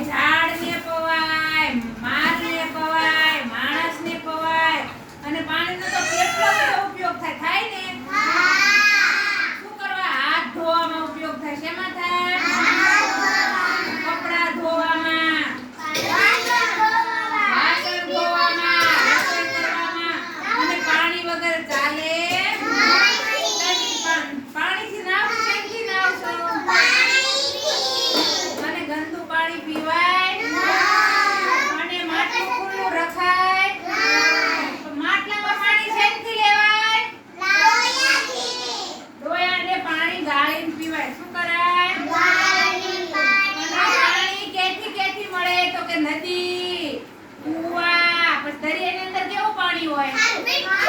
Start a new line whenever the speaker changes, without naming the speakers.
ઝાડને પવાય મારને પવાય માણસને પવાય. અને પાણીનો તો ઉપયોગ થાય થાય ને? શું કરવા? હાથ ધોવામાં ઉપયોગ થાય શેમાં થાય? going.